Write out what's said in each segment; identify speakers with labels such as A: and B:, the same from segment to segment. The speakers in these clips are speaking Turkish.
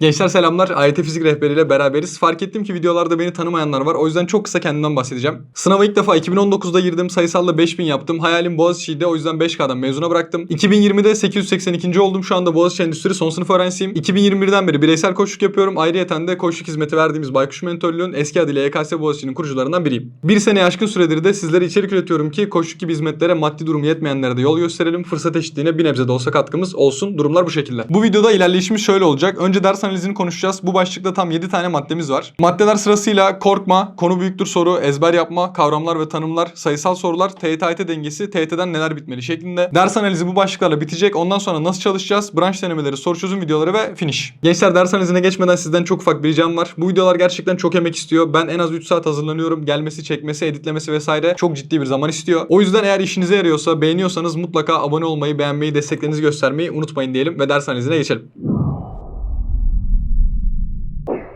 A: Gençler selamlar. AYT Fizik rehberiyle beraberiz. Fark ettim ki videolarda beni tanımayanlar var. O yüzden çok kısa kendimden bahsedeceğim. Sınava ilk defa 2019'da girdim. Sayısalla 5000 yaptım. Hayalim Boğaziçi'ydi. O yüzden 5K'dan mezuna bıraktım. 2020'de 882. oldum. Şu anda Boğaziçi Endüstri son sınıf öğrencisiyim. 2021'den beri bireysel koçluk yapıyorum. Ayrıyeten de koçluk hizmeti verdiğimiz Baykuş Mentörlüğün eski adıyla YKS Boğaziçi'nin kurucularından biriyim. Bir sene aşkın süredir de sizlere içerik üretiyorum ki koçluk gibi hizmetlere maddi durumu yetmeyenlere de yol gösterelim. Fırsat eşitliğine bir nebze de olsa katkımız olsun. Durumlar bu şekilde. Bu videoda ilerleyişimiz şöyle olacak. Önce ders analizini konuşacağız. Bu başlıkta tam 7 tane maddemiz var. Maddeler sırasıyla korkma, konu büyüktür soru, ezber yapma, kavramlar ve tanımlar, sayısal sorular, TYT dengesi, TYT'den neler bitmeli şeklinde. Ders analizi bu başlıklarla bitecek. Ondan sonra nasıl çalışacağız? Branş denemeleri, soru çözüm videoları ve finish. Gençler ders analizine geçmeden sizden çok ufak bir ricam var. Bu videolar gerçekten çok emek istiyor. Ben en az 3 saat hazırlanıyorum. Gelmesi, çekmesi, editlemesi vesaire çok ciddi bir zaman istiyor. O yüzden eğer işinize yarıyorsa, beğeniyorsanız mutlaka abone olmayı, beğenmeyi, desteklerinizi göstermeyi unutmayın diyelim ve ders analizine geçelim.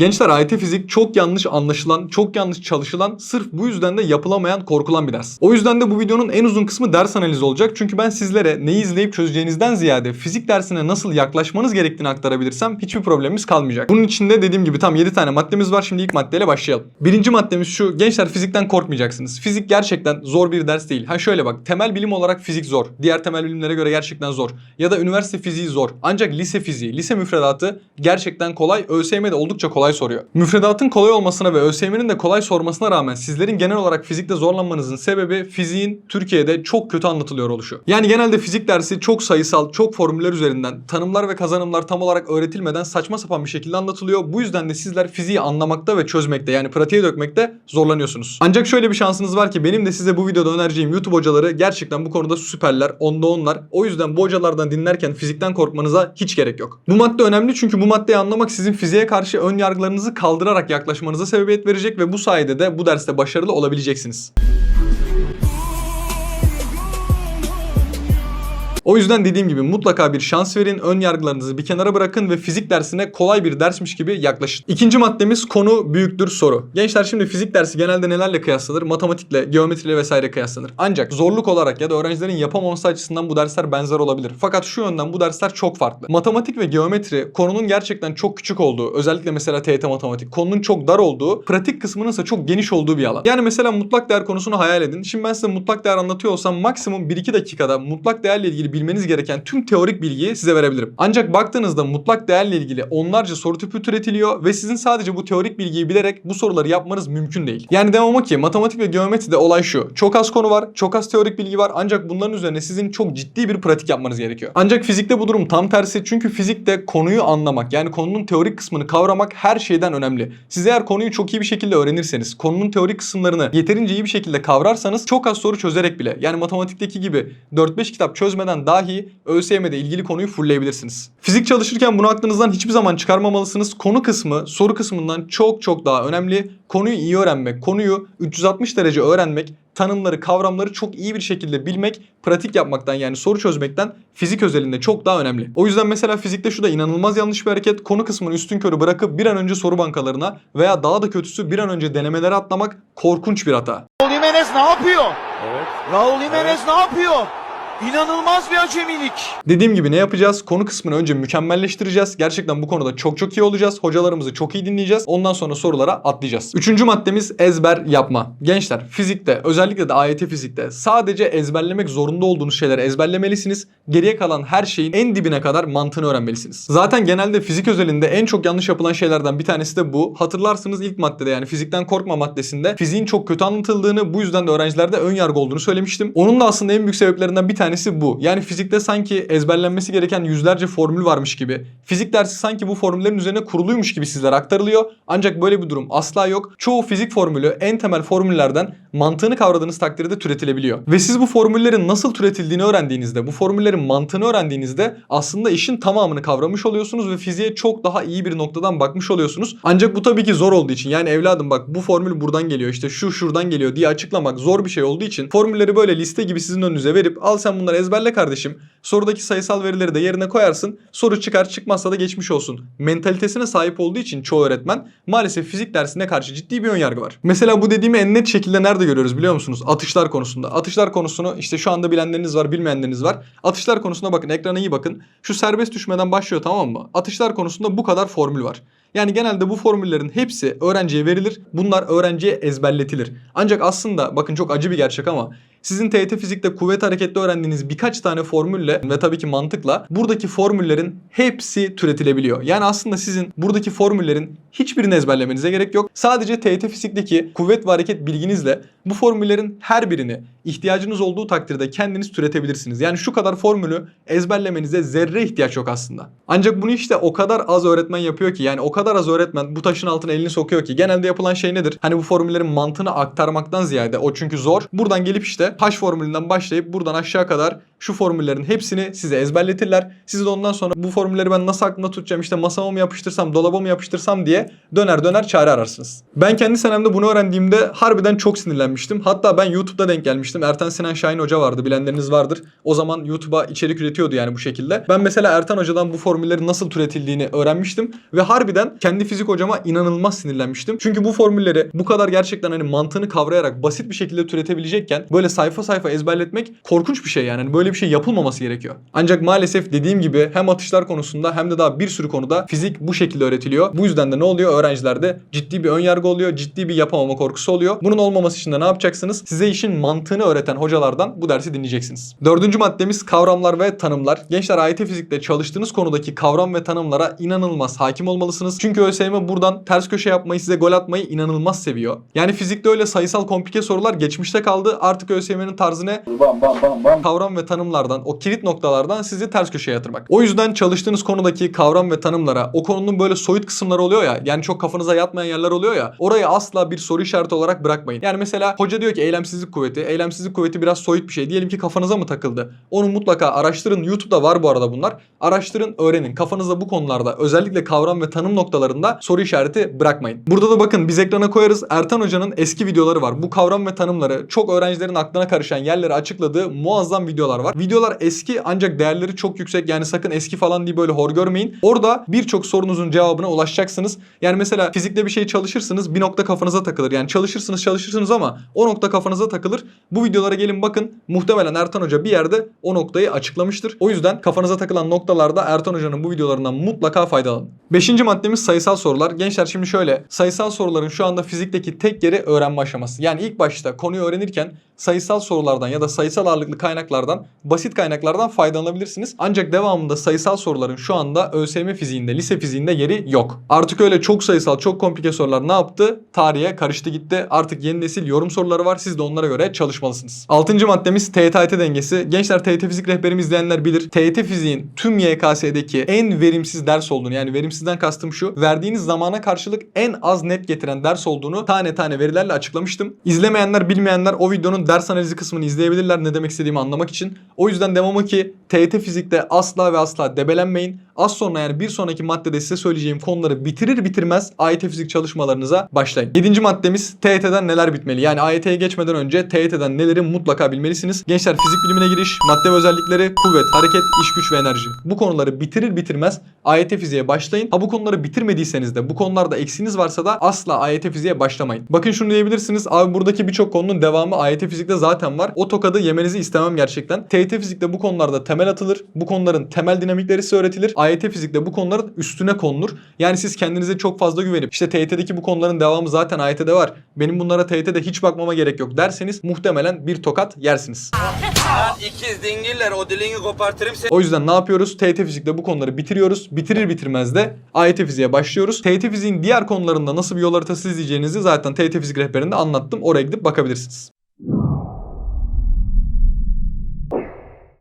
A: Gençler AYT fizik çok yanlış anlaşılan, çok yanlış çalışılan, sırf bu yüzden de yapılamayan, korkulan bir ders. O yüzden de bu videonun en uzun kısmı ders analizi olacak. Çünkü ben sizlere neyi izleyip çözeceğinizden ziyade fizik dersine nasıl yaklaşmanız gerektiğini aktarabilirsem hiçbir problemimiz kalmayacak. Bunun içinde dediğim gibi tam 7 tane maddemiz var. Şimdi ilk maddeyle başlayalım. Birinci maddemiz şu. Gençler fizikten korkmayacaksınız. Fizik gerçekten zor bir ders değil. Ha şöyle bak temel bilim olarak fizik zor. Diğer temel bilimlere göre gerçekten zor. Ya da üniversite fiziği zor. Ancak lise fiziği, lise müfredatı gerçekten kolay. ÖSYM de oldukça kolay soruyor. Müfredatın kolay olmasına ve ÖSYM'nin de kolay sormasına rağmen sizlerin genel olarak fizikte zorlanmanızın sebebi fiziğin Türkiye'de çok kötü anlatılıyor oluşu. Yani genelde fizik dersi çok sayısal, çok formüller üzerinden tanımlar ve kazanımlar tam olarak öğretilmeden saçma sapan bir şekilde anlatılıyor. Bu yüzden de sizler fiziği anlamakta ve çözmekte yani pratiğe dökmekte zorlanıyorsunuz. Ancak şöyle bir şansınız var ki benim de size bu videoda önereceğim YouTube hocaları gerçekten bu konuda süperler, onda onlar. O yüzden bu hocalardan dinlerken fizikten korkmanıza hiç gerek yok. Bu madde önemli çünkü bu maddeyi anlamak sizin fiziğe karşı ön yargılarınızı kaldırarak yaklaşmanıza sebebiyet verecek ve bu sayede de bu derste başarılı olabileceksiniz. O yüzden dediğim gibi mutlaka bir şans verin, ön yargılarınızı bir kenara bırakın ve fizik dersine kolay bir dersmiş gibi yaklaşın. İkinci maddemiz konu büyüktür soru. Gençler şimdi fizik dersi genelde nelerle kıyaslanır? Matematikle, geometriyle vesaire kıyaslanır. Ancak zorluk olarak ya da öğrencilerin yapamaması açısından bu dersler benzer olabilir. Fakat şu yönden bu dersler çok farklı. Matematik ve geometri konunun gerçekten çok küçük olduğu, özellikle mesela TYT matematik konunun çok dar olduğu, pratik kısmının ise çok geniş olduğu bir alan. Yani mesela mutlak değer konusunu hayal edin. Şimdi ben size mutlak değer anlatıyor olsam maksimum 1-2 dakikada mutlak değerle ilgili bilmeniz gereken tüm teorik bilgiyi size verebilirim. Ancak baktığınızda mutlak değerle ilgili onlarca soru tipi türetiliyor ve sizin sadece bu teorik bilgiyi bilerek bu soruları yapmanız mümkün değil. Yani demem ki matematik ve geometride olay şu. Çok az konu var, çok az teorik bilgi var ancak bunların üzerine sizin çok ciddi bir pratik yapmanız gerekiyor. Ancak fizikte bu durum tam tersi çünkü fizikte konuyu anlamak yani konunun teorik kısmını kavramak her şeyden önemli. Siz eğer konuyu çok iyi bir şekilde öğrenirseniz, konunun teorik kısımlarını yeterince iyi bir şekilde kavrarsanız çok az soru çözerek bile yani matematikteki gibi 4-5 kitap çözmeden dahi ÖSYM'de ilgili konuyu fullleyebilirsiniz. Fizik çalışırken bunu aklınızdan hiçbir zaman çıkarmamalısınız. Konu kısmı soru kısmından çok çok daha önemli. Konuyu iyi öğrenmek, konuyu 360 derece öğrenmek, tanımları, kavramları çok iyi bir şekilde bilmek, pratik yapmaktan yani soru çözmekten fizik özelinde çok daha önemli. O yüzden mesela fizikte şu da inanılmaz yanlış bir hareket. Konu kısmını üstün körü bırakıp bir an önce soru bankalarına veya daha da kötüsü bir an önce denemelere atlamak korkunç bir hata.
B: Raul Jimenez ne yapıyor?
C: Evet.
B: Raul Jimenez ne yapıyor? İnanılmaz bir acemilik.
A: Dediğim gibi ne yapacağız? Konu kısmını önce mükemmelleştireceğiz. Gerçekten bu konuda çok çok iyi olacağız. Hocalarımızı çok iyi dinleyeceğiz. Ondan sonra sorulara atlayacağız. Üçüncü maddemiz ezber yapma. Gençler fizikte özellikle de AYT fizikte sadece ezberlemek zorunda olduğunuz şeyleri ezberlemelisiniz. Geriye kalan her şeyin en dibine kadar mantığını öğrenmelisiniz. Zaten genelde fizik özelinde en çok yanlış yapılan şeylerden bir tanesi de bu. Hatırlarsınız ilk maddede yani fizikten korkma maddesinde fiziğin çok kötü anlatıldığını bu yüzden de öğrencilerde ön yargı olduğunu söylemiştim. Onun da aslında en büyük sebeplerinden bir tanesi bu. Yani fizikte sanki ezberlenmesi gereken yüzlerce formül varmış gibi. Fizik dersi sanki bu formüllerin üzerine kuruluymuş gibi sizlere aktarılıyor. Ancak böyle bir durum asla yok. Çoğu fizik formülü en temel formüllerden mantığını kavradığınız takdirde türetilebiliyor. Ve siz bu formüllerin nasıl türetildiğini öğrendiğinizde, bu formüllerin mantığını öğrendiğinizde aslında işin tamamını kavramış oluyorsunuz ve fiziğe çok daha iyi bir noktadan bakmış oluyorsunuz. Ancak bu tabii ki zor olduğu için yani evladım bak bu formül buradan geliyor işte şu şuradan geliyor diye açıklamak zor bir şey olduğu için formülleri böyle liste gibi sizin önünüze verip al sen bunları ezberle kardeşim. Sorudaki sayısal verileri de yerine koyarsın. Soru çıkar çıkmazsa da geçmiş olsun. Mentalitesine sahip olduğu için çoğu öğretmen maalesef fizik dersine karşı ciddi bir önyargı var. Mesela bu dediğimi en net şekilde nereden nerede görüyoruz biliyor musunuz? Atışlar konusunda. Atışlar konusunu işte şu anda bilenleriniz var, bilmeyenleriniz var. Atışlar konusuna bakın, ekrana iyi bakın. Şu serbest düşmeden başlıyor tamam mı? Atışlar konusunda bu kadar formül var. Yani genelde bu formüllerin hepsi öğrenciye verilir. Bunlar öğrenciye ezberletilir. Ancak aslında bakın çok acı bir gerçek ama sizin TYT fizikte kuvvet hareketli öğrendiğiniz birkaç tane formülle ve tabii ki mantıkla buradaki formüllerin hepsi türetilebiliyor. Yani aslında sizin buradaki formüllerin hiçbirini ezberlemenize gerek yok. Sadece TYT fizikteki kuvvet ve hareket bilginizle bu formüllerin her birini ihtiyacınız olduğu takdirde kendiniz türetebilirsiniz. Yani şu kadar formülü ezberlemenize zerre ihtiyaç yok aslında. Ancak bunu işte o kadar az öğretmen yapıyor ki yani o kadar az öğretmen bu taşın altına elini sokuyor ki genelde yapılan şey nedir? Hani bu formüllerin mantığını aktarmaktan ziyade o çünkü zor. Buradan gelip işte formülünden başlayıp buradan aşağı kadar şu formüllerin hepsini size ezberletirler. Siz de ondan sonra bu formülleri ben nasıl aklımda tutacağım işte masama mı yapıştırsam dolaba mı yapıştırsam diye döner döner çare ararsınız. Ben kendi senemde bunu öğrendiğimde harbiden çok sinirlenmiştim. Hatta ben YouTube'da denk gelmiştim. Ertan Sinan Şahin Hoca vardı bilenleriniz vardır. O zaman YouTube'a içerik üretiyordu yani bu şekilde. Ben mesela Ertan Hoca'dan bu formüllerin nasıl türetildiğini öğrenmiştim. Ve harbiden kendi fizik hocama inanılmaz sinirlenmiştim. Çünkü bu formülleri bu kadar gerçekten hani mantığını kavrayarak basit bir şekilde türetebilecekken böyle sayfa sayfa ezberletmek korkunç bir şey yani. Hani böyle bir şey yapılmaması gerekiyor. Ancak maalesef dediğim gibi hem atışlar konusunda hem de daha bir sürü konuda fizik bu şekilde öğretiliyor. Bu yüzden de ne oluyor? Öğrencilerde ciddi bir ön yargı oluyor. Ciddi bir yapamama korkusu oluyor. Bunun olmaması için de ne yapacaksınız? Size işin mantığını öğreten hocalardan bu dersi dinleyeceksiniz. Dördüncü maddemiz kavramlar ve tanımlar. Gençler AYT fizikte çalıştığınız konudaki kavram ve tanımlara inanılmaz hakim olmalısınız. Çünkü ÖSYM buradan ters köşe yapmayı size gol atmayı inanılmaz seviyor. Yani fizikte öyle sayısal komplike sorular geçmişte kaldı. Artık ÖSYM'nin tarzı ne?
C: Bam bam bam bam.
A: kavram ve tanımlardan, o kilit noktalardan sizi ters köşeye yatırmak. O yüzden çalıştığınız konudaki kavram ve tanımlara, o konunun böyle soyut kısımları oluyor ya, yani çok kafanıza yatmayan yerler oluyor ya, orayı asla bir soru işareti olarak bırakmayın. Yani mesela hoca diyor ki eylemsizlik kuvveti, eylemsizlik kuvveti biraz soyut bir şey. Diyelim ki kafanıza mı takıldı? Onu mutlaka araştırın. YouTube'da var bu arada bunlar. Araştırın, öğrenin. Kafanızda bu konularda özellikle kavram ve tanım noktalarında soru işareti bırakmayın. Burada da bakın biz ekrana koyarız. Ertan Hoca'nın eski videoları var. Bu kavram ve tanımları çok öğrencilerin aklına karışan yerleri açıkladığı muazzam videolar var. Videolar eski ancak değerleri çok yüksek. Yani sakın eski falan diye böyle hor görmeyin. Orada birçok sorunuzun cevabına ulaşacaksınız. Yani mesela fizikte bir şey çalışırsınız bir nokta kafanıza takılır. Yani çalışırsınız çalışırsınız ama o nokta kafanıza takılır. Bu videolara gelin bakın. Muhtemelen Ertan Hoca bir yerde o noktayı açıklamıştır. O yüzden kafanıza takılan noktalarda Ertan Hoca'nın bu videolarından mutlaka faydalanın. Beşinci maddemiz sayısal sorular. Gençler şimdi şöyle. Sayısal soruların şu anda fizikteki tek yeri öğrenme aşaması. Yani ilk başta konuyu öğrenirken sayısal sorulardan ya da sayısal ağırlıklı kaynaklardan, basit kaynaklardan faydalanabilirsiniz. Ancak devamında sayısal soruların şu anda ÖSYM fiziğinde, lise fiziğinde yeri yok. Artık öyle çok sayısal, çok komplike sorular ne yaptı? Tarihe karıştı gitti. Artık yeni nesil yorum soruları var. Siz de onlara göre çalışmalısınız. Altıncı maddemiz TYT dengesi. Gençler TYT fizik rehberimi izleyenler bilir. TYT fiziğin tüm YKS'deki en verimsiz ders olduğunu yani verimsizden kastım şu. Verdiğiniz zamana karşılık en az net getiren ders olduğunu tane tane verilerle açıklamıştım. İzlemeyenler, bilmeyenler o videonun ders analizi kısmını izleyebilirler ne demek istediğimi anlamak için. O yüzden demem o ki TYT fizikte asla ve asla debelenmeyin. Az sonra yani bir sonraki maddede size söyleyeceğim konuları bitirir bitirmez AYT fizik çalışmalarınıza başlayın. Yedinci maddemiz TYT'den neler bitmeli? Yani AYT'ye geçmeden önce TYT'den neleri mutlaka bilmelisiniz. Gençler fizik bilimine giriş, madde ve özellikleri, kuvvet, hareket, iş güç ve enerji. Bu konuları bitirir bitirmez AYT fiziğe başlayın. Ha bu konuları bitirmediyseniz de bu konularda eksiğiniz varsa da asla AYT fiziğe başlamayın. Bakın şunu diyebilirsiniz. Abi buradaki birçok konunun devamı AYT fizikte zaten var. O tokadı yemenizi istemem gerçekten. TYT fizikte bu konularda temel atılır. Bu konuların temel dinamikleri size öğretilir. AYT fizikte bu konuların üstüne konulur. Yani siz kendinize çok fazla güvenip işte TYT'deki bu konuların devamı zaten AYT'de var. Benim bunlara TYT'de hiç bakmama gerek yok derseniz muhtemelen bir tokat yersiniz.
D: Lan ikiz dingiller o dilini kopartırım seni.
A: O yüzden ne yapıyoruz? TYT fizikte bu konuları bitiriyoruz. Bitirir bitirmez de AYT fiziğe başlıyoruz. TYT fiziğin diğer konularında nasıl bir yol haritası izleyeceğinizi zaten TYT fizik rehberinde anlattım. Oraya gidip bakabilirsiniz.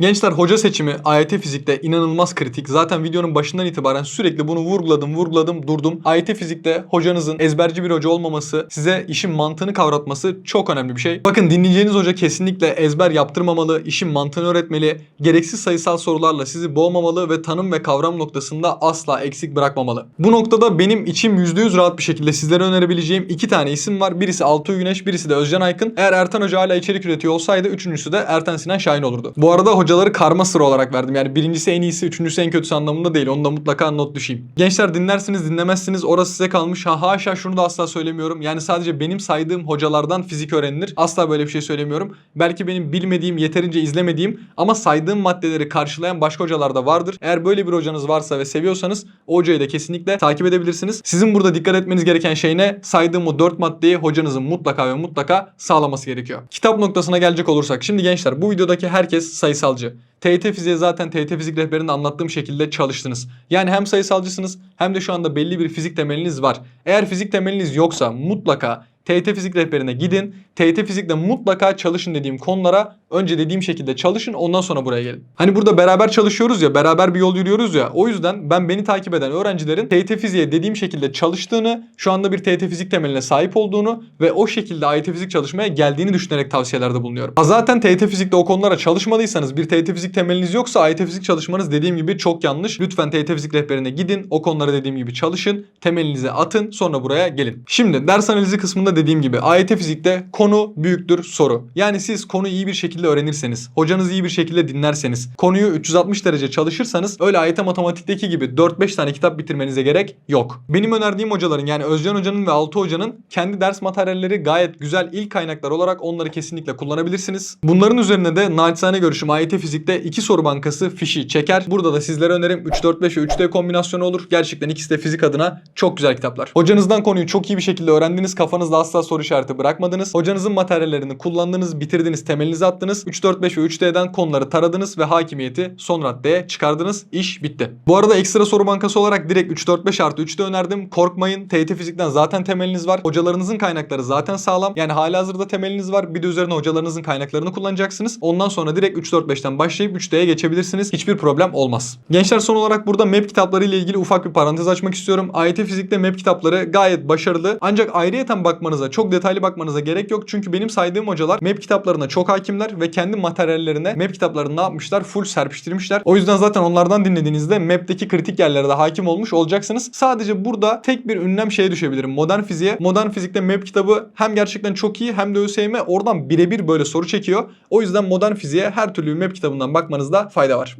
A: Gençler hoca seçimi AYT fizikte inanılmaz kritik. Zaten videonun başından itibaren sürekli bunu vurguladım, vurguladım, durdum. AYT fizikte hocanızın ezberci bir hoca olmaması, size işin mantığını kavratması çok önemli bir şey. Bakın dinleyeceğiniz hoca kesinlikle ezber yaptırmamalı, işin mantığını öğretmeli, gereksiz sayısal sorularla sizi boğmamalı ve tanım ve kavram noktasında asla eksik bırakmamalı. Bu noktada benim içim %100 rahat bir şekilde sizlere önerebileceğim iki tane isim var. Birisi Altuğ Güneş, birisi de Özcan Aykın. Eğer Ertan Hoca hala içerik üretiyor olsaydı üçüncüsü de Ertan Sinan Şahin olurdu. Bu arada hoca hocaları karma sıra olarak verdim. Yani birincisi en iyisi, üçüncüsü en kötüsü anlamında değil. Onu da mutlaka not düşeyim. Gençler dinlersiniz dinlemezsiniz orası size kalmış. Ha haşa şunu da asla söylemiyorum. Yani sadece benim saydığım hocalardan fizik öğrenilir. Asla böyle bir şey söylemiyorum. Belki benim bilmediğim, yeterince izlemediğim ama saydığım maddeleri karşılayan başka hocalar da vardır. Eğer böyle bir hocanız varsa ve seviyorsanız o hocayı da kesinlikle takip edebilirsiniz. Sizin burada dikkat etmeniz gereken şey ne? Saydığım o 4 maddeyi hocanızın mutlaka ve mutlaka sağlaması gerekiyor. Kitap noktasına gelecek olursak. Şimdi gençler bu videodaki herkes sayısalcı. TYT Fizik'e zaten TYT Fizik rehberinde anlattığım şekilde çalıştınız. Yani hem sayısalcısınız hem de şu anda belli bir fizik temeliniz var. Eğer fizik temeliniz yoksa mutlaka TYT Fizik rehberine gidin. TYT Fizik'te mutlaka çalışın dediğim konulara önce dediğim şekilde çalışın ondan sonra buraya gelin. Hani burada beraber çalışıyoruz ya, beraber bir yol yürüyoruz ya. O yüzden ben beni takip eden öğrencilerin TYT Fizik'e dediğim şekilde çalıştığını, şu anda bir TYT Fizik temeline sahip olduğunu ve o şekilde AYT Fizik çalışmaya geldiğini düşünerek tavsiyelerde bulunuyorum. Ha zaten TYT Fizik'te o konulara çalışmadıysanız, bir TYT Fizik temeliniz yoksa AYT Fizik çalışmanız dediğim gibi çok yanlış. Lütfen TYT Fizik rehberine gidin. O konulara dediğim gibi çalışın. Temelinizi atın. Sonra buraya gelin. Şimdi ders analizi kısmında dediğim gibi AYT Fizik'te konu büyüktür soru. Yani siz konuyu iyi bir şekilde öğrenirseniz, hocanızı iyi bir şekilde dinlerseniz, konuyu 360 derece çalışırsanız öyle AYT matematikteki gibi 4-5 tane kitap bitirmenize gerek yok. Benim önerdiğim hocaların yani Özcan Hoca'nın ve Altı Hoca'nın kendi ders materyalleri gayet güzel ilk kaynaklar olarak onları kesinlikle kullanabilirsiniz. Bunların üzerine de naçizane görüşüm AYT Fizik'te iki soru bankası fişi çeker. Burada da sizlere önerim 3-4-5 ve 3D kombinasyonu olur. Gerçekten ikisi de fizik adına çok güzel kitaplar. Hocanızdan konuyu çok iyi bir şekilde öğrendiniz. Kafanızda asla soru işareti bırakmadınız. Hocanızın materyallerini kullandınız, bitirdiniz, temelinizi attınız. 3-4-5 ve 3D'den konuları taradınız ve hakimiyeti son raddeye çıkardınız. İş bitti. Bu arada ekstra soru bankası olarak direkt 3-4-5 artı 3D önerdim. Korkmayın. TYT Fizik'ten zaten temeliniz var. Hocalarınızın kaynakları zaten sağlam. Yani halihazırda temeliniz var. Bir de üzerine hocalarınızın kaynaklarını kullanacaksınız. Ondan sonra direkt 3-4-5'ten başlayıp 3D'ye geçebilirsiniz. Hiçbir problem olmaz. Gençler son olarak burada map kitapları ile ilgili ufak bir parantez açmak istiyorum. AYT Fizik'te map kitapları gayet başarılı. Ancak ayrıyeten bakmanıza, çok detaylı bakmanıza gerek yok. Çünkü benim saydığım hocalar map kitaplarına çok hakimler ve kendi materyallerine map kitaplarını ne yapmışlar? Full serpiştirmişler. O yüzden zaten onlardan dinlediğinizde map'teki kritik yerlere de hakim olmuş olacaksınız. Sadece burada tek bir ünlem şeye düşebilirim. Modern fiziğe. Modern fizikte map kitabı hem gerçekten çok iyi hem de ÖSYM oradan birebir böyle soru çekiyor. O yüzden modern fiziğe her türlü map kitabından bakmanızda fayda var.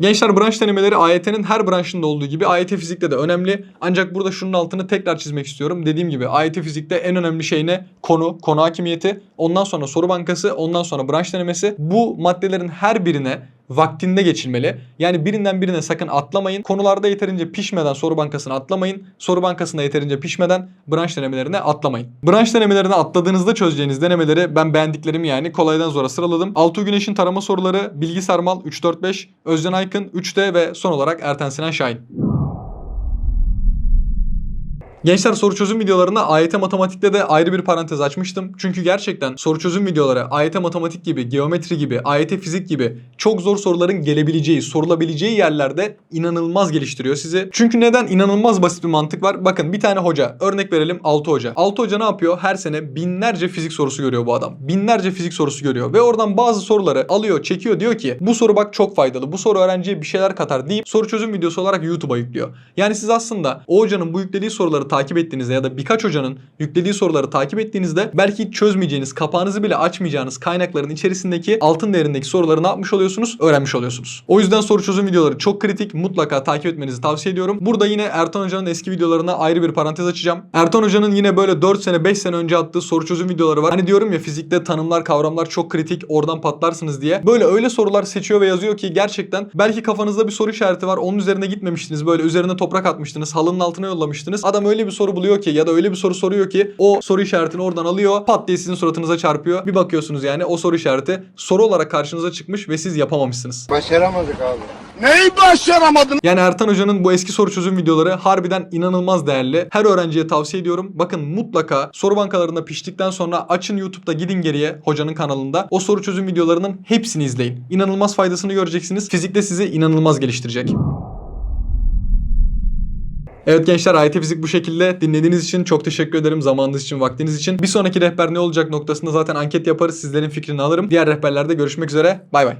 A: Gençler branş denemeleri AYT'nin her branşında olduğu gibi AYT fizikte de önemli. Ancak burada şunun altını tekrar çizmek istiyorum. Dediğim gibi AYT fizikte en önemli şey ne? Konu, konu hakimiyeti. Ondan sonra soru bankası, ondan sonra branş denemesi. Bu maddelerin her birine vaktinde geçilmeli. Yani birinden birine sakın atlamayın. Konularda yeterince pişmeden soru bankasını atlamayın. Soru bankasında yeterince pişmeden branş denemelerine atlamayın. Branş denemelerine atladığınızda çözeceğiniz denemeleri ben beğendiklerimi yani kolaydan zora sıraladım. Altuğ Güneş'in tarama soruları, Bilgi Sarmal 3-4-5, Özcan Aykın 3D ve son olarak Erten Sinan Şahin. Gençler soru çözüm videolarına AYT matematikte de ayrı bir parantez açmıştım. Çünkü gerçekten soru çözüm videoları AYT matematik gibi, geometri gibi, AYT fizik gibi çok zor soruların gelebileceği, sorulabileceği yerlerde inanılmaz geliştiriyor sizi. Çünkü neden? İnanılmaz basit bir mantık var. Bakın bir tane hoca, örnek verelim 6 hoca. 6 hoca ne yapıyor? Her sene binlerce fizik sorusu görüyor bu adam. Binlerce fizik sorusu görüyor ve oradan bazı soruları alıyor, çekiyor diyor ki bu soru bak çok faydalı. Bu soru öğrenciye bir şeyler katar deyip soru çözüm videosu olarak YouTube'a yüklüyor. Yani siz aslında o hocanın bu yüklediği soruları takip ettiğinizde ya da birkaç hocanın yüklediği soruları takip ettiğinizde belki hiç çözmeyeceğiniz, kapağınızı bile açmayacağınız kaynakların içerisindeki altın değerindeki soruları ne yapmış oluyorsunuz? Öğrenmiş oluyorsunuz. O yüzden soru çözüm videoları çok kritik. Mutlaka takip etmenizi tavsiye ediyorum. Burada yine Ertan Hoca'nın eski videolarına ayrı bir parantez açacağım. Ertan Hoca'nın yine böyle 4 sene 5 sene önce attığı soru çözüm videoları var. Hani diyorum ya fizikte tanımlar kavramlar çok kritik oradan patlarsınız diye. Böyle öyle sorular seçiyor ve yazıyor ki gerçekten belki kafanızda bir soru işareti var. Onun üzerine gitmemiştiniz. Böyle üzerine toprak atmıştınız. Halının altına yollamıştınız. Adam öyle bir soru buluyor ki ya da öyle bir soru soruyor ki o soru işaretini oradan alıyor. Pat diye sizin suratınıza çarpıyor. Bir bakıyorsunuz yani o soru işareti soru olarak karşınıza çıkmış ve siz yapamamışsınız.
C: Başaramadık abi.
B: Neyi başaramadın?
A: Yani Ertan Hoca'nın bu eski soru çözüm videoları harbiden inanılmaz değerli. Her öğrenciye tavsiye ediyorum. Bakın mutlaka soru bankalarında piştikten sonra açın YouTube'da gidin geriye hocanın kanalında. O soru çözüm videolarının hepsini izleyin. İnanılmaz faydasını göreceksiniz. Fizikte sizi inanılmaz geliştirecek. Evet gençler AYT Fizik bu şekilde. Dinlediğiniz için çok teşekkür ederim. Zamanınız için, vaktiniz için. Bir sonraki rehber ne olacak noktasında zaten anket yaparız. Sizlerin fikrini alırım. Diğer rehberlerde görüşmek üzere. Bay bay.